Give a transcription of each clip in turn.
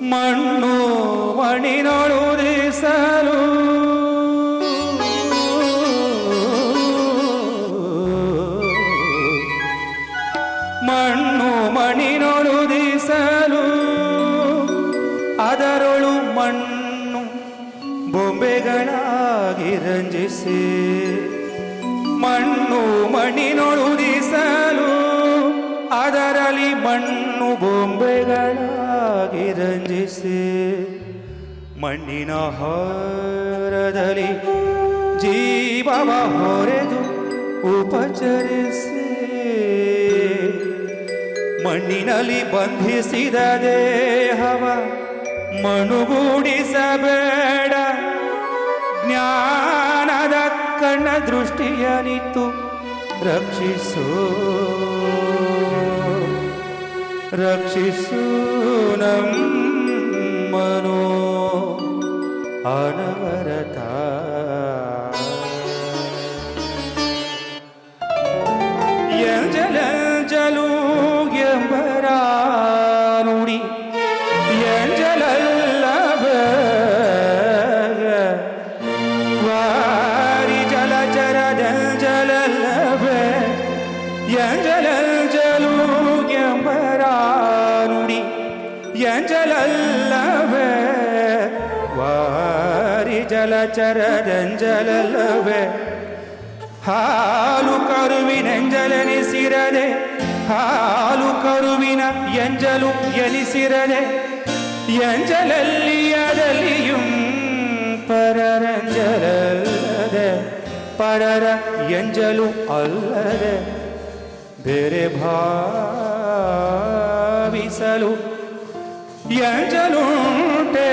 ಮಣ್ಣು ಮಣಿನೊಳು ದಿಸಲು ಮಣ್ಣು ಮಣಿನೊಳು ದಿಸಲು ಅದರೊಳು ಮಣ್ಣು ಬೊಂಬೆಗಳಾಗಿ ರಂಜಿಸಿ. ಮಣ್ಣು ಮಣಿನೊಳುದಿಸಲು ಅದರಲ್ಲಿ ಮಣ್ಣು ರಂಜಿಸಿ ಮಣ್ಣಿನ ಹಾರದಲ್ಲಿ ಜೀವವ ಹೊರೆದು ಉಪಚರಿಸಿ ಮಣ್ಣಿನಲ್ಲಿ ಬಂಧಿಸಿದ ದೇಹವ ಮಣುಗೂಡಿಸಬೇಡ. ಜ್ಞಾನದ ಕಣ್ಣ ದೃಷ್ಟಿಯನಿತ್ತು ರಕ್ಷಿಸು. రక్షిసూనం మనో అనవరత ಎಂಜಲಲ್ಲವ ವಾರಿ ಜಲಚರದಂಜಲಲ್ಲವೇ ಹಾಲು ಕರುವಿನೆಂಜಲೆನಿಸಿರದೆ ಹಾಲು ಕರುವಿನ ಎಂಜಲು ಎನಿಸಿರದೆ ಅದಲಿಯು ಪರರಂಜಲಲ್ಲದೆ, ಪರರ ಎಂಜಲು ಅಲ್ಲದೆ, ಬೇರೆ ಭಾವಿಸಲು ఎంజలుంటే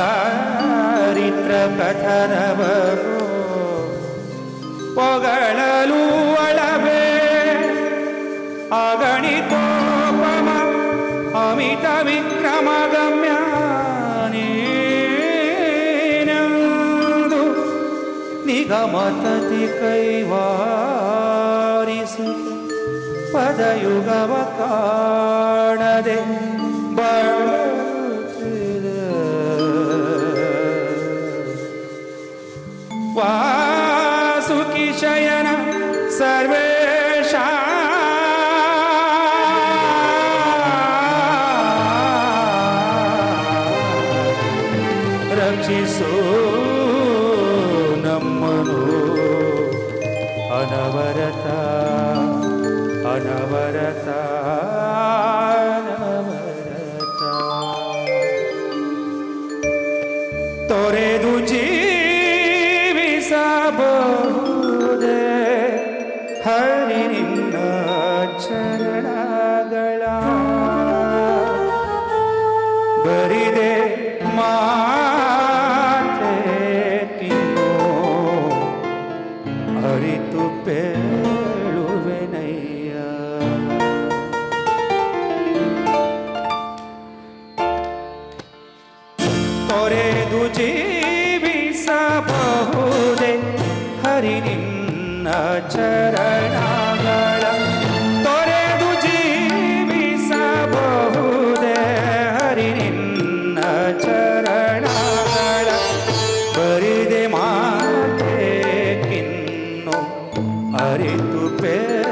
ಸಚ್ಚಾರಿತ್ರ ಕಥನವರು ಪೊಗಳಲು ಅಳಬೇ ಅಗಣಿತೋಪಮ ಅಮಿತ ವಿಕ್ರಮ ಗಮ್ಯ ನೀನೆಂದು ನಿಗಮತತಿ ಕೈವಾರಿಸು ಪದಯುಗವ ಕಾಣದೆ ಬರುತ್ತಿದೆ. ರಕ್ಷಿಸು ನಮ್ಮನು ಅನವರತ ಅನವರತ ಅನವರತ ತೊರೆದು ಜೀವಿಸಬಹುದೇ ಹರಿ ನಿನ್ನ ಚರಣಗಳ ತೊರೆದು ಜೀವಿಸಬಹುದೇ? ಹರಿ ನಿನ್ನ ಚರಣಗಳ ತೊರೆದು ಜೀವಿಸಬಹುದೇ? ಹರಿ ನಿನ್ನ ಚರಣಗಳ ಬರಿದೆ ಮಾತೆ ಕಿನ್ನು ಅರಿತು ಪೇಳುವೆನಯ್ಯ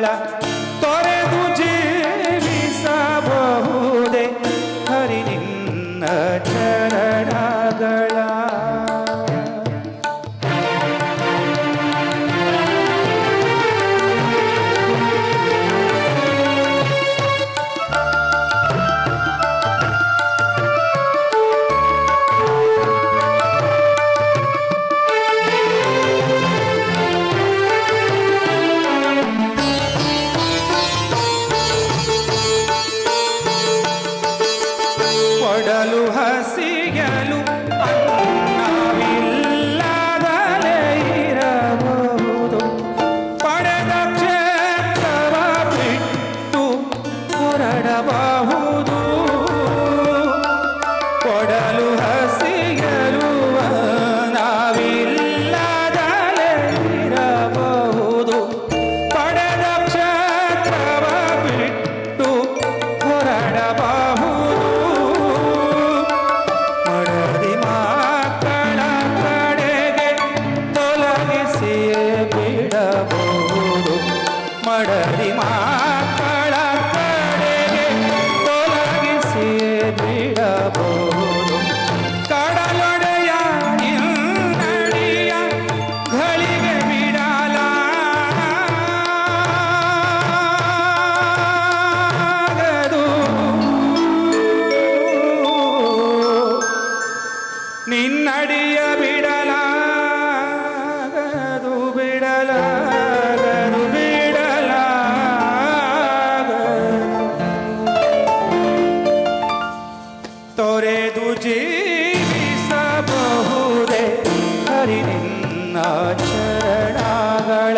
ಚರಣಗಳ ತೊರೆದು ಜೀವಿಸಬಹುದೇ ಹರಿ ನಿನ್ನ ಚರಣಗಳ மடரிமா चरणागळ